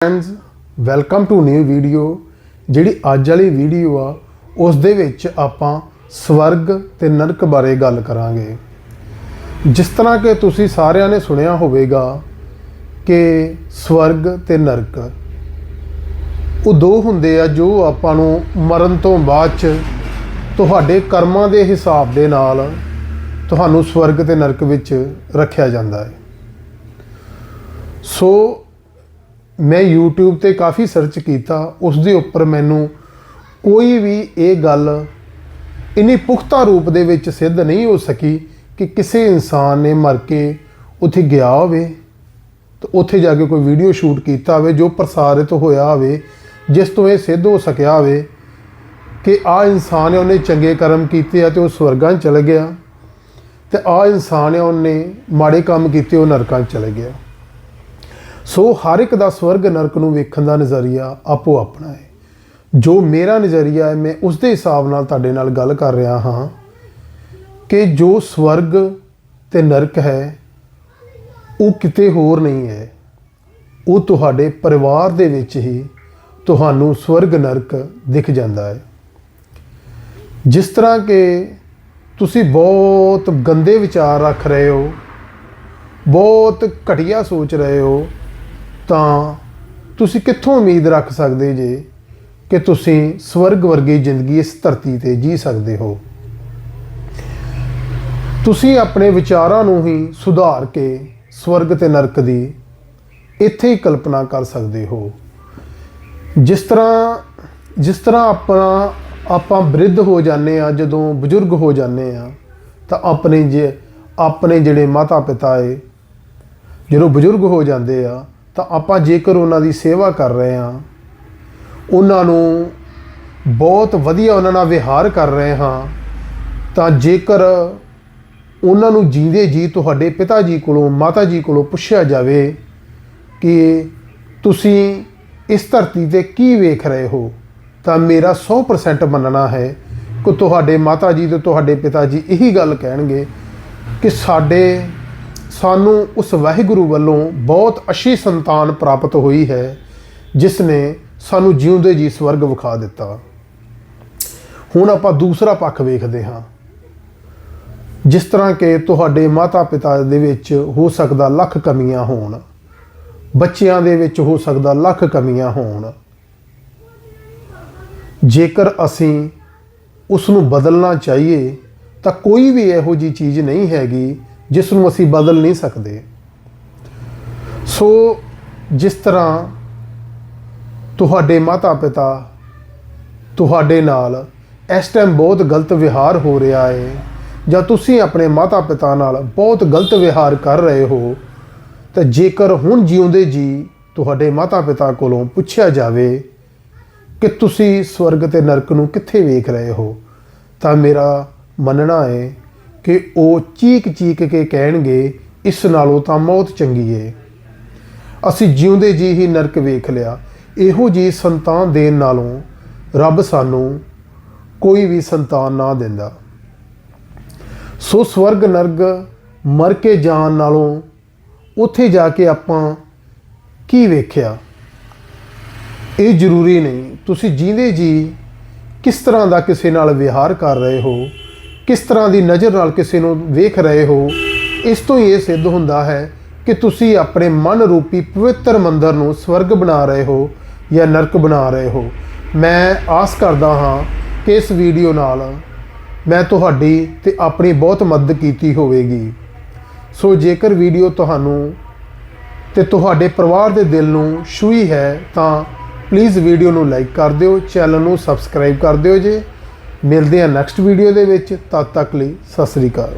Friends welcome to new video ਜਿਹੜੀ ਅੱਜ ਵਾਲੀ ਵੀਡੀਓ ਆ ਉਸ ਦੇ ਵਿੱਚ ਆਪਾਂ ਸਵਰਗ ਤੇ ਨਰਕ ਬਾਰੇ ਗੱਲ ਕਰਾਂਗੇ। ਜਿਸ ਤਰ੍ਹਾਂ ਕਿ ਤੁਸੀਂ ਸਾਰਿਆਂ ਨੇ ਸੁਣਿਆ ਹੋਵੇਗਾ ਕਿ ਸਵਰਗ ਤੇ ਨਰਕ, ਉਹ ਦੋ ਹੁੰਦੇ ਆ ਜੋ ਆਪਾਂ ਨੂੰ ਮਰਨ ਤੋਂ ਬਾਅਦ ਚ ਤੁਹਾਡੇ ਕਰਮਾਂ ਦੇ ਹਿਸਾਬ ਦੇ ਨਾਲ ਤੁਹਾਨੂੰ ਸਵਰਗ ਤੇ ਨਰਕ ਵਿੱਚ ਰੱਖਿਆ ਜਾਂਦਾ ਹੈ। ਸੋ ਮੈਂ YouTube ਤੇ ਕਾਫੀ ਸਰਚ ਕੀਤਾ ਉਸ ਦੇ ਉੱਪਰ ਮੈਨੂੰ ਕੋਈ ਵੀ ਇਹ ਗੱਲ ਇਨੀ ਪੁਖਤਾ ਰੂਪ ਦੇ ਵਿੱਚ ਸਿੱਧ ਨਹੀਂ ਹੋ ਸਕੀ ਕਿ ਕਿਸੇ ਇਨਸਾਨ ਨੇ ਮਰ ਕੇ ਉੱਥੇ ਗਿਆ ਹੋਵੇ ਤੇ ਉੱਥੇ ਜਾ ਕੇ ਕੋਈ ਵੀਡੀਓ ਸ਼ੂਟ ਕੀਤਾ ਹੋਵੇ ਜੋ ਪ੍ਰਸਾਰਿਤ ਹੋਇਆ ਹੋਵੇ, ਜਿਸ ਤੋਂ ਇਹ ਸਿੱਧ ਹੋ ਸਕਿਆ ਹੋਵੇ ਕਿ ਆ ਇਨਸਾਨ ਹੈ ਉਹਨੇ ਚੰਗੇ ਕਰਮ ਕੀਤੇ ਆ ਤੇ ਉਹ ਸਵਰਗਾਂ 'ਚ ਚਲੇ ਗਿਆ ਤੇ ਆ ਇਨਸਾਨ ਹੈ ਉਹਨੇ ਮਾੜੇ ਕੰਮ ਕੀਤੇ, ਉਹ ਨਰਕਾਂ 'ਚ ਚਲੇ ਗਿਆ। ਸੋ ਹਰ ਇੱਕ ਦਾ ਸਵਰਗ ਨਰਕ ਨੂੰ ਵੇਖਣ ਦਾ ਨਜ਼ਰੀਆ ਆਪੋ ਆਪਣਾ ਹੈ। ਜੋ ਮੇਰਾ ਨਜ਼ਰੀਆ ਹੈ, ਮੈਂ ਉਸ ਦੇ ਹਿਸਾਬ ਨਾਲ ਤੁਹਾਡੇ ਨਾਲ ਗੱਲ ਕਰ ਰਿਹਾ ਹਾਂ ਕਿ ਜੋ ਸਵਰਗ ਤੇ ਨਰਕ ਹੈ, ਉਹ ਕਿਤੇ ਹੋਰ ਨਹੀਂ ਹੈ। ਉਹ ਤੁਹਾਡੇ ਪਰਿਵਾਰ ਦੇ ਵਿੱਚ ਹੀ ਤੁਹਾਨੂੰ ਸਵਰਗ ਨਰਕ ਦਿਖ ਜਾਂਦਾ ਹੈ। ਜਿਸ ਤਰ੍ਹਾਂ ਕਿ ਤੁਸੀਂ ਬਹੁਤ ਗੰਦੇ ਵਿਚਾਰ ਰੱਖ ਰਹੇ ਹੋ, ਬਹੁਤ ਘਟੀਆ ਸੋਚ ਰਹੇ ਹੋ ਤਾਂ ਤੁਸੀਂ ਕਿੱਥੋਂ ਉਮੀਦ ਰੱਖ ਸਕਦੇ ਜੇ ਕਿ ਤੁਸੀਂ ਸਵਰਗ ਵਰਗੀ ਜ਼ਿੰਦਗੀ ਇਸ ਧਰਤੀ ਤੇ ਜੀ ਸਕਦੇ ਹੋ? ਤੁਸੀਂ ਆਪਣੇ ਵਿਚਾਰਾਂ ਨੂੰ ਹੀ ਸੁਧਾਰ ਕੇ ਸਵਰਗ ਤੇ ਨਰਕ ਦੀ ਇੱਥੇ ਹੀ ਕਲਪਨਾ ਕਰ ਸਕਦੇ ਹੋ। ਜਿਸ ਤਰ੍ਹਾਂ ਜਿਸ ਤਰ੍ਹਾਂ ਆਪਣਾ, ਆਪਾਂ ਬ੍ਰਿਧ ਹੋ ਜਾਂਦੇ ਆ ਜਦੋਂ ਬਜ਼ੁਰਗ ਹੋ ਜਾਂਦੇ ਆ ਤਾਂ ਆਪਣੇ ਜੇ, ਆਪਣੇ ਜਿਹੜੇ ਮਾਤਾ ਪਿਤਾ ਏ, ਜਦੋਂ ਬਜ਼ੁਰਗ ਹੋ ਜਾਂਦੇ ਆ ਤਾਂ ਆਪਾਂ ਜੇਕਰ ਉਹਨਾਂ ਦੀ ਸੇਵਾ ਕਰ ਰਹੇ ਹਾਂ, ਉਹਨਾਂ ਨੂੰ ਬਹੁਤ ਵਧੀਆ ਉਹਨਾਂ ਨਾਲ ਵਿਹਾਰ ਕਰ ਰਹੇ ਹਾਂ, ਤਾਂ ਜੇਕਰ ਉਹਨਾਂ ਨੂੰ ਜੀਂਦੇ ਜੀ ਤੁਹਾਡੇ ਪਿਤਾ ਜੀ ਕੋਲੋਂ, ਮਾਤਾ ਜੀ ਕੋਲੋਂ ਪੁੱਛਿਆ ਜਾਵੇ ਕਿ ਤੁਸੀਂ ਇਸ ਧਰਤੀ ਤੇ ਕੀ ਵੇਖ ਰਹੇ ਹੋ, ਤਾਂ ਮੇਰਾ 100% ਮੰਨਣਾ ਹੈ ਕਿ ਤੁਹਾਡੇ ਮਾਤਾ ਜੀ ਤੇ ਤੁਹਾਡੇ ਪਿਤਾ ਜੀ ਇਹੀ ਗੱਲ ਕਹਿਣਗੇ ਕਿ ਸਾਡੇ ਸਾਨੂੰ ਉਸ ਵਾਹਿਗੁਰੂ ਵੱਲੋਂ ਬਹੁਤ ਅੱਛੀ ਸੰਤਾਨ ਪ੍ਰਾਪਤ ਹੋਈ ਹੈ, ਜਿਸ ਨੇ ਸਾਨੂੰ ਜਿਉਂਦੇ ਜੀ ਸਵਰਗ ਵਿਖਾ ਦਿੱਤਾ। ਹੁਣ ਆਪਾਂ ਦੂਸਰਾ ਪੱਖ ਵੇਖਦੇ ਹਾਂ। ਜਿਸ ਤਰ੍ਹਾਂ ਕਿ ਤੁਹਾਡੇ ਮਾਤਾ ਪਿਤਾ ਦੇ ਵਿੱਚ ਹੋ ਸਕਦਾ ਲੱਖ ਕਮੀਆਂ ਹੋਣ, ਬੱਚਿਆਂ ਦੇ ਵਿੱਚ ਹੋ ਸਕਦਾ ਲੱਖ ਕਮੀਆਂ ਹੋਣ। ਜੇਕਰ ਅਸੀਂ ਉਸ ਨੂੰ ਬਦਲਣਾ ਚਾਹੀਏ, ਤਾਂ ਕੋਈ ਵੀ ਇਹੋ ਜੀ ਚੀਜ਼ ਨਹੀਂ ਹੈਗੀ ਜਿਸ ਨੂੰ ਅਸੀਂ ਬਦਲ ਨਹੀਂ ਸਕਦੇ। ਸੋ ਜਿਸ ਤਰ੍ਹਾਂ ਤੁਹਾਡੇ ਮਾਤਾ ਪਿਤਾ ਤੁਹਾਡੇ ਨਾਲ ਇਸ ਟਾਈਮ ਬਹੁਤ ਗਲਤ ਵਿਹਾਰ ਹੋ ਰਿਹਾ ਹੈ ਜਾਂ ਤੁਸੀਂ ਆਪਣੇ ਮਾਤਾ ਪਿਤਾ ਨਾਲ ਬਹੁਤ ਗਲਤ ਵਿਹਾਰ ਕਰ ਰਹੇ ਹੋ, ਤਾਂ ਜੇਕਰ ਹੁਣ ਜਿਉਂਦੇ ਜੀ ਤੁਹਾਡੇ ਮਾਤਾ ਪਿਤਾ ਕੋਲੋਂ ਪੁੱਛਿਆ ਜਾਵੇ ਕਿ ਤੁਸੀਂ ਸਵਰਗ ਤੇ ਨਰਕ ਨੂੰ ਕਿੱਥੇ ਵੇਖ ਰਹੇ ਹੋ, ਤਾਂ ਮੇਰਾ ਮੰਨਣਾ ਹੈ ਕਿ ਉਹ ਚੀਕ ਚੀਕ ਕੇ ਕਹਿਣਗੇ, ਇਸ ਨਾਲੋਂ ਤਾਂ ਮੌਤ ਚੰਗੀ ਏ। ਅਸੀਂ ਜਿਉਂਦੇ ਜੀ ਹੀ ਨਰਕ ਵੇਖ ਲਿਆ। ਇਹੋ ਜੀ ਸੰਤਾਨ ਦੇਣ ਨਾਲੋਂ ਰੱਬ ਸਾਨੂੰ ਕੋਈ ਵੀ ਸੰਤਾਨ ਨਾ ਦਿੰਦਾ। ਸੋ ਸਵਰਗ ਨਰਗ ਮਰ ਕੇ ਜਾਣ ਨਾਲੋਂ ਉੱਥੇ ਜਾ ਕੇ ਆਪਾਂ ਕੀ ਵੇਖਿਆ? ਇਹ ਜ਼ਰੂਰੀ ਨਹੀਂ। ਤੁਸੀਂ ਜੀਂਦੇ ਜੀ ਕਿਸ ਤਰ੍ਹਾਂ ਦਾ ਕਿਸੇ ਨਾਲ ਵਿਹਾਰ ਕਰ ਰਹੇ ਹੋ? ਕਿਸ ਤਰ੍ਹਾਂ ਦੀ ਨਜ਼ਰ ਨਾਲ ਕਿਸੇ ਨੂੰ ਵੇਖ ਰਹੇ ਹੋ, ਇਸ ਤੋਂ ਹੀ ਇਹ ਸਿੱਧ ਹੁੰਦਾ ਹੈ ਕਿ ਤੁਸੀਂ ਆਪਣੇ ਮਨ ਰੂਪੀ ਪਵਿੱਤਰ ਮੰਦਰ ਨੂੰ ਸਵਰਗ ਬਣਾ ਰਹੇ ਹੋ ਜਾਂ ਨਰਕ ਬਣਾ ਰਹੇ ਹੋ। ਮੈਂ ਆਸ ਕਰਦਾ ਹਾਂ ਕਿ ਇਸ ਵੀਡੀਓ ਨਾਲ ਮੈਂ ਤੁਹਾਡੀ ਤੇ ਆਪਣੀ ਬਹੁਤ ਮਦਦ ਕੀਤੀ ਹੋਵੇਗੀ। ਸੋ ਜੇਕਰ ਵੀਡੀਓ ਤੁਹਾਨੂੰ ਤੇ ਤੁਹਾਡੇ ਪਰਿਵਾਰ ਦੇ ਦਿਲ ਨੂੰ ਛੂਈ ਹੈ, ਤਾਂ ਪਲੀਜ਼ ਵੀਡੀਓ ਨੂੰ ਲਾਈਕ ਕਰ ਦਿਓ ਚੈਨਲ ਨੂੰ ਸਬਸਕ੍ਰਾਈਬ ਕਰ ਦਿਓ ਜੇ। ਮਿਲਦੇ ਹਾਂ ਨੈਕਸਟ ਵੀਡੀਓ ਦੇ ਵਿੱਚ ਤਦ ਤੱਕ ਲਈ ਸਤਿ ਸ੍ਰੀ ਅਕਾਲ।